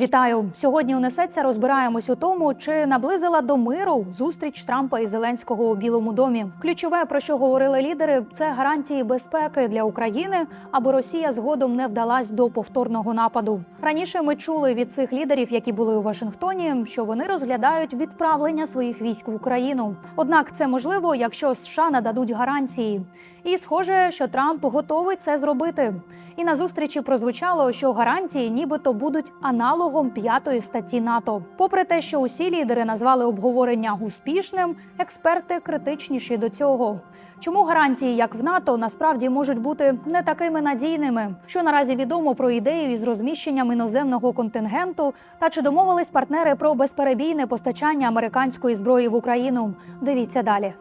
Вітаю сьогодні. У несеться розбираємось у тому, чи наблизила до миру зустріч Трампа і Зеленського у Білому домі. Ключове про що говорили лідери, це гарантії безпеки для України, аби Росія згодом не вдалась до повторного нападу. Раніше ми чули від цих лідерів, які були у Вашингтоні, що вони розглядають відправлення своїх військ в Україну. Однак це можливо, якщо США нададуть гарантії. І схоже, що Трамп готовий це зробити. І на зустрічі прозвучало, що гарантії нібито будуть аналогом п'ятої статті НАТО. Попри те, що усі лідери назвали обговорення успішним, експерти критичніші до цього. Чому гарантії, як в НАТО, насправді можуть бути не такими надійними? Що наразі відомо про ідею із розміщенням іноземного контингенту, та чи домовились партнери про безперебійне постачання американської зброї в Україну? Дивіться далі.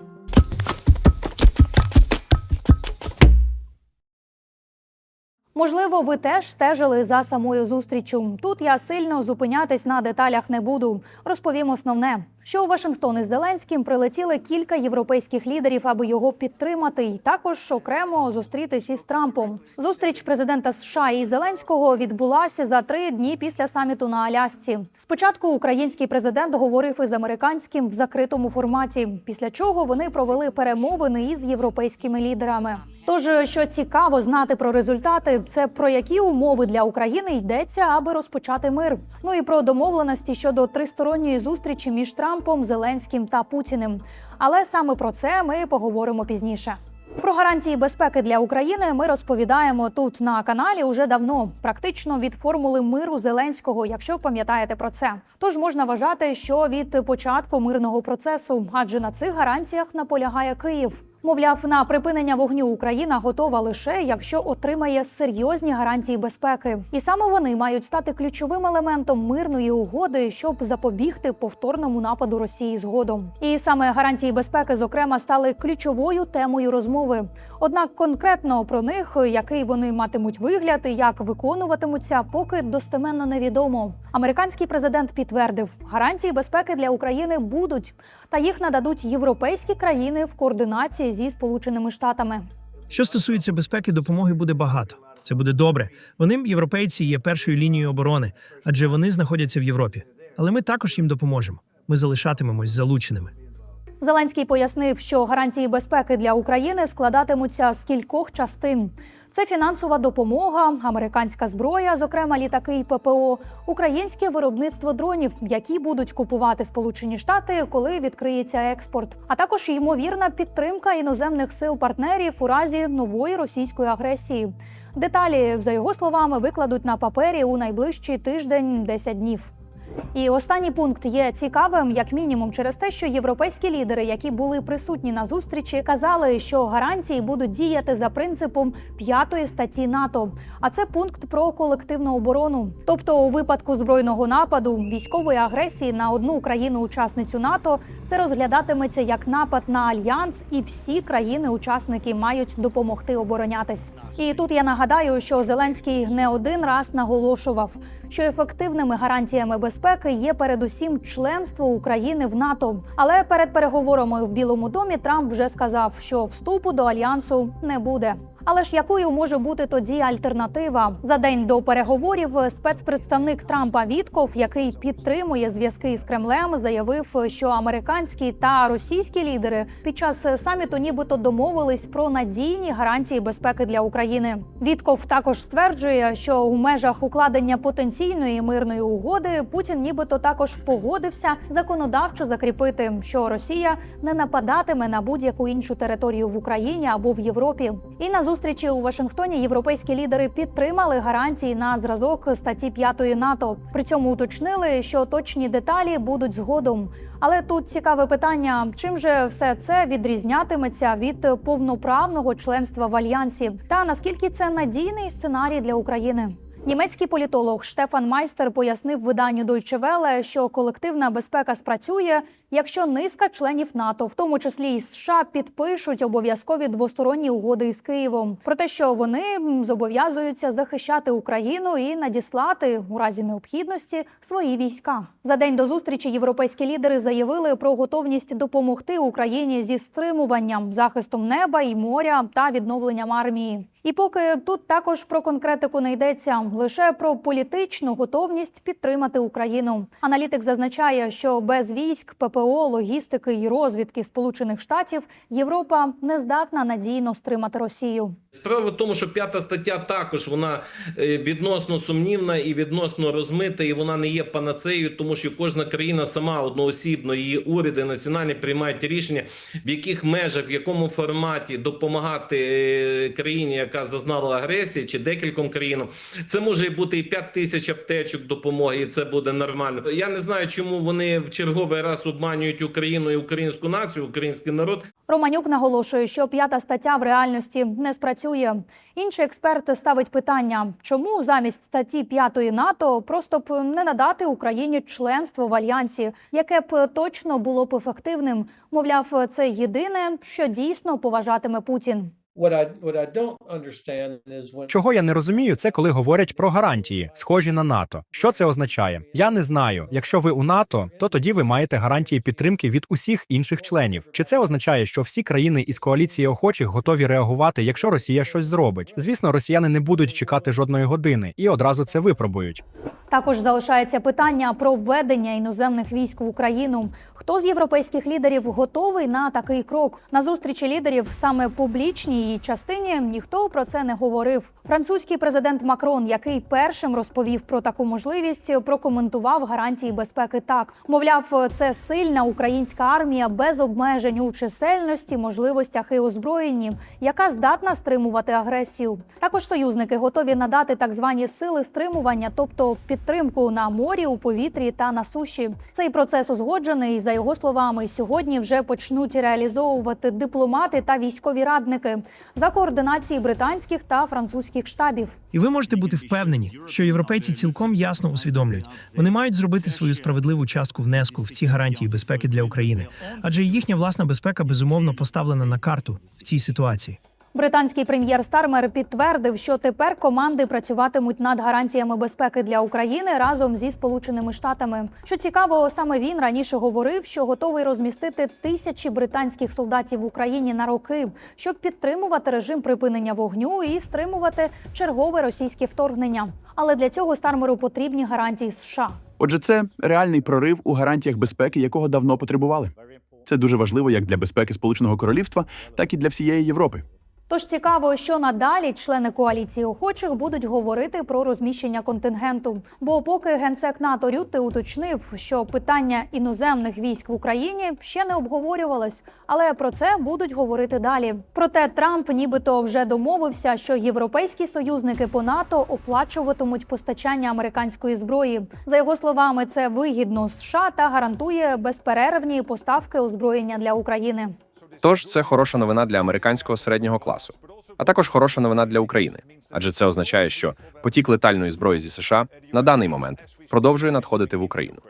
Можливо, ви теж стежили за самою зустрічю. Тут я сильно зупинятись на деталях не буду. Розповім основне, що у Вашингтон із Зеленським прилетіли кілька європейських лідерів, аби його підтримати, і також окремо зустрітись із Трампом. Зустріч президента США і Зеленського відбулася за три дні після саміту на Алясці. Спочатку український президент говорив із американським в закритому форматі, після чого вони провели перемовини із європейськими лідерами. Тож, що цікаво знати про результати, це про які умови для України йдеться, аби розпочати мир. Ну і про домовленості щодо тристоронньої зустрічі між Трампом, Зеленським та Путіним. Але саме про це ми поговоримо пізніше. Про гарантії безпеки для України ми розповідаємо тут на каналі уже давно, практично від формули миру Зеленського, якщо пам'ятаєте про це. Тож можна вважати, що від початку мирного процесу, адже на цих гарантіях наполягає Київ. Мовляв, на припинення вогню Україна готова лише якщо отримає серйозні гарантії безпеки, і саме вони мають стати ключовим елементом мирної угоди, щоб запобігти повторному нападу Росії згодом. І саме гарантії безпеки, зокрема, стали ключовою темою розмови. Однак конкретно про них, який вони матимуть вигляд і як виконуватимуться, поки достеменно невідомо. Американський президент підтвердив, гарантії безпеки для України будуть, та їх нададуть європейські країни в координації зі Сполученими Штатами. Що стосується безпеки, допомоги буде багато. Це буде добре. Вони, європейці, є першою лінією оборони, адже вони знаходяться в Європі. Але ми також їм допоможемо. Ми залишатимемось залученими. Зеленський пояснив, що гарантії безпеки для України складатимуться з кількох частин: це фінансова допомога, американська зброя, зокрема літаки і ППО, українське виробництво дронів, які будуть купувати Сполучені Штати, коли відкриється експорт, а також ймовірна підтримка іноземних сил партнерів у разі нової російської агресії. Деталі, за його словами, викладуть на папері у найближчий тиждень 10 днів. І останній пункт є цікавим, як мінімум, через те, що європейські лідери, які були присутні на зустрічі, казали, що гарантії будуть діяти за принципом п'ятої статті НАТО. А це пункт про колективну оборону. Тобто, у випадку збройного нападу, військової агресії на одну країну-учасницю НАТО, це розглядатиметься як напад на альянс, і всі країни-учасники мають допомогти оборонятись. І тут я нагадаю, що Зеленський не один раз наголошував, що ефективними гарантіями безпеки є передусім членство України в НАТО. Але перед переговорами в Білому домі Трамп вже сказав, що вступу до альянсу не буде. Але ж якою може бути тоді альтернатива? За день до переговорів спецпредставник Трампа Вітков, який підтримує зв'язки з Кремлем, заявив, що американські та російські лідери під час саміту нібито домовились про надійні гарантії безпеки для України. Вітков також стверджує, що у межах укладення потенційної мирної угоди Путін нібито також погодився законодавчо закріпити, що Росія не нападатиме на будь-яку іншу територію в Україні або в Європі. І на зустрічі у Вашингтоні європейські лідери підтримали гарантії на зразок статті 5 НАТО. При цьому уточнили, що точні деталі будуть згодом. Але тут цікаве питання: чим же все це відрізнятиметься від повноправного членства в альянсі, та наскільки це надійний сценарій для України? Німецький політолог Штефан Майстер пояснив виданню Deutsche Welle, що колективна безпека спрацює, якщо низка членів НАТО, в тому числі і США, підпишуть обов'язкові двосторонні угоди із Києвом про те, що вони зобов'язуються захищати Україну і надіслати у разі необхідності свої війська. За день до зустрічі європейські лідери заявили про готовність допомогти Україні зі стримуванням, захистом неба і моря та відновленням армії. І поки тут також про конкретику не йдеться, лише про політичну готовність підтримати Україну. Аналітик зазначає, що без військ, ППО, логістики і розвідки Сполучених Штатів Європа не здатна надійно стримати Росію. Справа в тому, що п'ята стаття також вона е, відносно сумнівна і відносно розмита, і вона не є панацеєю, тому що кожна країна сама одноосібно, її уряди національні приймають рішення, в яких межах, в якому форматі допомагати е, країні, яка зазнала агресії, чи декільком країнам. Це може бути і 5 тисяч аптечок допомоги, і це буде нормально. Я не знаю, чому вони в черговий раз обманюють Україну і українську націю, український народ. Романюк наголошує, що п'ята стаття в реальності не спрацює. Інший експерт ставить питання, чому замість статті п'ятої НАТО просто б не надати Україні членство в альянсі, яке б точно було б ефективним. Мовляв, це єдине, що дійсно поважатиме Путін. What I what I don't understand is when Чого я не розумію, це коли говорять про гарантії, схожі на НАТО. Що це означає? Я не знаю. Якщо ви у НАТО, то тоді ви маєте гарантії підтримки від усіх інших членів. Чи це означає, що всі країни із коаліції охочих готові реагувати, якщо Росія щось зробить? Звісно, росіяни не будуть чекати жодної години і одразу це випробують. Також залишається питання про введення іноземних військ в Україну. Хто з європейських лідерів готовий на такий крок? На зустрічі лідерів саме публічній її частині ніхто про це не говорив. Французький президент Макрон, який першим розповів про таку можливість, прокоментував гарантії безпеки так. Мовляв, це сильна українська армія без обмежень у чисельності, можливостях і озброєнні, яка здатна стримувати агресію. Також союзники готові надати так звані сили стримування, тобто підтримку на морі, у повітрі та на суші. Цей процес узгоджений. За його словами, сьогодні вже почнуть реалізовувати дипломати та військові радники за координації британських та французьких штабів. І ви можете бути впевнені, що європейці цілком ясно усвідомлюють, вони мають зробити свою справедливу частку внеску в ці гарантії безпеки для України, адже їхня власна безпека безумовно поставлена на карту в цій ситуації. Британський прем'єр Стармер підтвердив, що тепер команди працюватимуть над гарантіями безпеки для України разом зі Сполученими Штатами. Що цікаво, саме він раніше говорив, що готовий розмістити тисячі британських солдатів в Україні на роки, щоб підтримувати режим припинення вогню і стримувати чергове російське вторгнення. Але для цього Стармеру потрібні гарантії США. Отже, це реальний прорив у гарантіях безпеки, якого давно потребували. Це дуже важливо як для безпеки Сполученого Королівства, так і для всієї Європи. Тож цікаво, що надалі члени коаліції охочих будуть говорити про розміщення контингенту. Бо поки генсек НАТО Рютте уточнив, що питання іноземних військ в Україні ще не обговорювалось, але про це будуть говорити далі. Проте Трамп нібито вже домовився, що європейські союзники по НАТО оплачуватимуть постачання американської зброї. За його словами, це вигідно США та гарантує безперервні поставки озброєння для України. Тож це хороша новина для американського середнього класу, а також хороша новина для України, адже це означає, що потік летальної зброї зі США на даний момент продовжує надходити в Україну.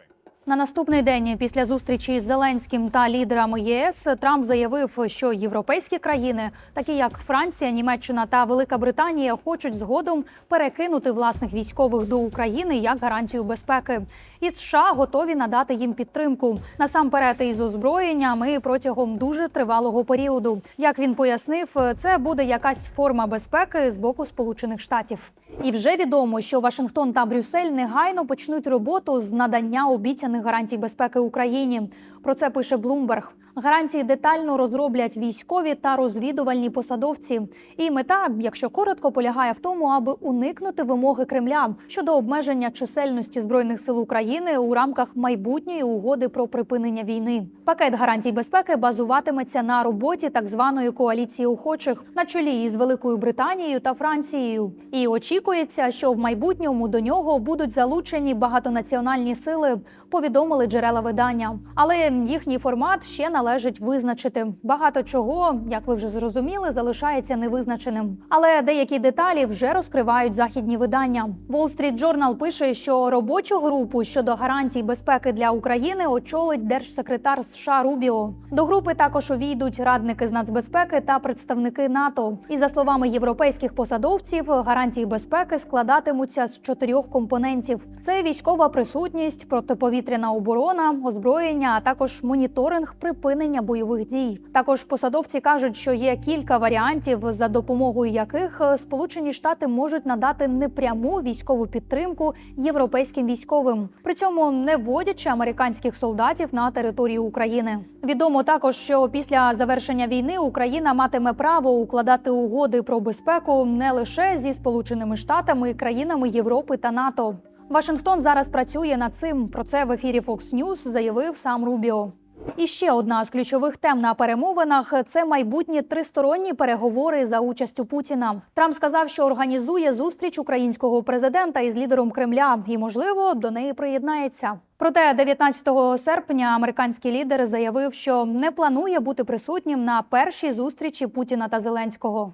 На наступний день після зустрічі з Зеленським та лідерами ЄС Трамп заявив, що європейські країни, такі як Франція, Німеччина та Велика Британія, хочуть згодом перекинути власних військових до України як гарантію безпеки. І США готові надати їм підтримку насамперед із озброєнням і протягом дуже тривалого періоду. Як він пояснив, це буде якась форма безпеки з боку Сполучених Штатів. І вже відомо, що Вашингтон та Брюссель негайно почнуть роботу з надання обіцяних гарантій безпеки Україні. Про це пише Блумберг. Гарантії детально розроблять військові та розвідувальні посадовці. І мета, якщо коротко, полягає в тому, аби уникнути вимоги Кремля щодо обмеження чисельності збройних сил України у рамках майбутньої угоди про припинення війни. Пакет гарантій безпеки базуватиметься на роботі так званої коаліції охочих на чолі із Великою Британією та Францією. І очікується, що в майбутньому до нього будуть залучені багатонаціональні сили. Повідомили джерела видання, але їхній формат ще належить визначити. Багато чого, як ви вже зрозуміли, залишається невизначеним. Але деякі деталі вже розкривають західні видання. Wall Street Journal пише, що робочу групу щодо гарантій безпеки для України очолить держсекретар США Рубіо. До групи також увійдуть радники з нацбезпеки та представники НАТО. І за словами європейських посадовців, гарантії безпеки складатимуться з чотирьох компонентів: це військова присутність, протиповітряна оборона, озброєння, а також моніторинг припинення припинення бойових дій. Також посадовці кажуть, що є кілька варіантів, за допомогою яких е, Сполучені Штати можуть надати непряму військову підтримку європейським військовим, при цьому не вводячи американських солдатів на територію України. Відомо також, що після завершення війни Україна матиме право укладати угоди про безпеку не лише зі Сполученими Штатами, країнами Європи та НАТО. Вашингтон зараз працює над цим. Про це в ефірі Fox News заявив сам Рубіо. І ще одна з ключових тем на перемовинах це майбутні тристоронні переговори за участю Путіна. Трамп сказав, що організує зустріч українського президента із лідером Кремля і, можливо, до неї приєднається. Проте 19 серпня американський лідер заявив, що не планує бути присутнім на першій зустрічі Путіна та Зеленського.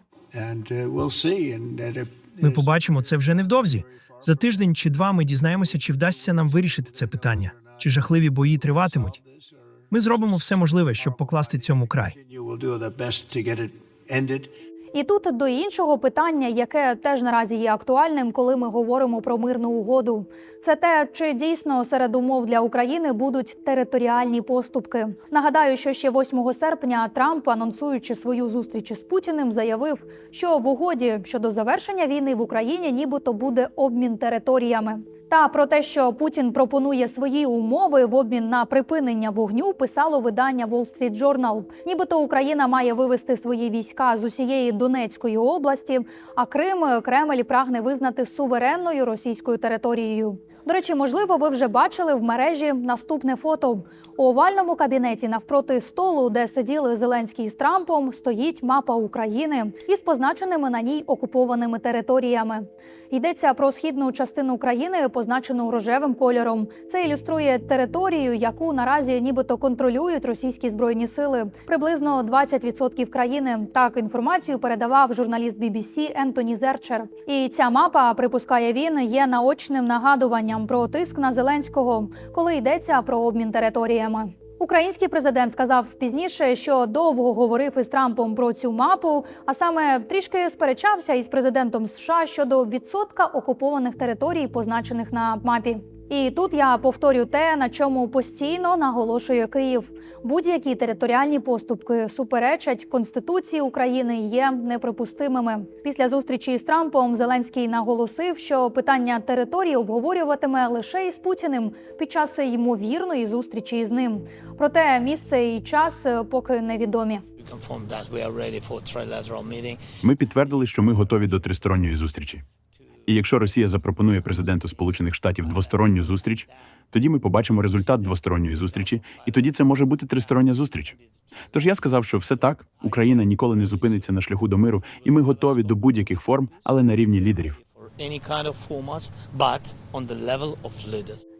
uh, if Ми побачимо це вже невдовзі. За тиждень чи два ми дізнаємося, чи вдасться нам вирішити це питання, чи жахливі бої триватимуть. Ми зробимо все можливе, щоб покласти цьому край. І тут до іншого питання, яке теж наразі є актуальним, коли ми говоримо про мирну угоду, це те, чи дійсно серед умов для України будуть територіальні поступки. Нагадаю, що ще 8 серпня Трамп, анонсуючи свою зустріч із Путіним, заявив, що в угоді щодо завершення війни в Україні нібито буде обмін територіями. Та про те, що Путін пропонує свої умови в обмін на припинення вогню, писало видання Wall Street Journal. Нібито Україна має вивести свої війська з усієї Донецької області, а Крим Кремль прагне визнати суверенною російською територією. До речі, можливо, ви вже бачили в мережі наступне фото. У овальному кабінеті навпроти столу, де сиділи Зеленський з Трампом, стоїть мапа України із позначеними на ній окупованими територіями. Йдеться про східну частину країни, позначену рожевим кольором. Це ілюструє територію, яку наразі нібито контролюють російські збройні сили. Приблизно 20% країни. Так інформацію передавав журналіст BBC Ентоні Зерчер. І ця мапа, припускає він, є наочним нагадуванням про тиск на Зеленського, коли йдеться про обмін територіями. Український президент сказав пізніше, що довго говорив із Трампом про цю мапу, а саме трішки сперечався із президентом США щодо відсотка окупованих територій, позначених на мапі. І тут я повторю те, на чому постійно наголошує Київ. Будь-які територіальні поступки суперечать Конституції України є неприпустимими. Після зустрічі з Трампом Зеленський наголосив, що питання території обговорюватиме лише із Путіним під час ймовірної зустрічі із ним. Проте місце і час поки невідомі. We confirm that we are ready for trilateral meeting. Ми підтвердили, що ми готові до тристоронньої зустрічі. І якщо Росія запропонує президенту Сполучених Штатів двосторонню зустріч, тоді ми побачимо результат двосторонньої зустрічі, і тоді це може бути тристороння зустріч. Тож я сказав, що все так, Україна ніколи не зупиниться на шляху до миру, і ми готові до будь-яких форм, але на рівні лідерів.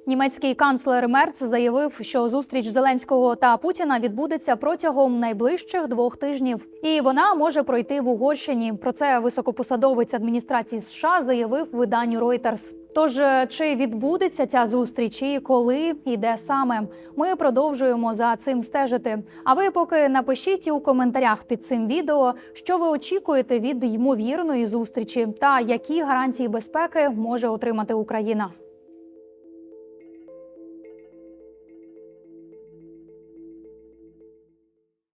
Німецький канцлер Мерц заявив, що зустріч Зеленського та Путіна відбудеться протягом найближчих двох тижнів, і вона може пройти в Угорщині. Про це високопосадовець адміністрації США заявив виданню Reuters. Тож е, чи відбудеться ця зустріч і коли і де саме? Ми продовжуємо за цим стежити. А ви поки напишіть у коментарях під цим відео, що ви очікуєте від ймовірної зустрічі та які гарантії безпеки може отримати Україна.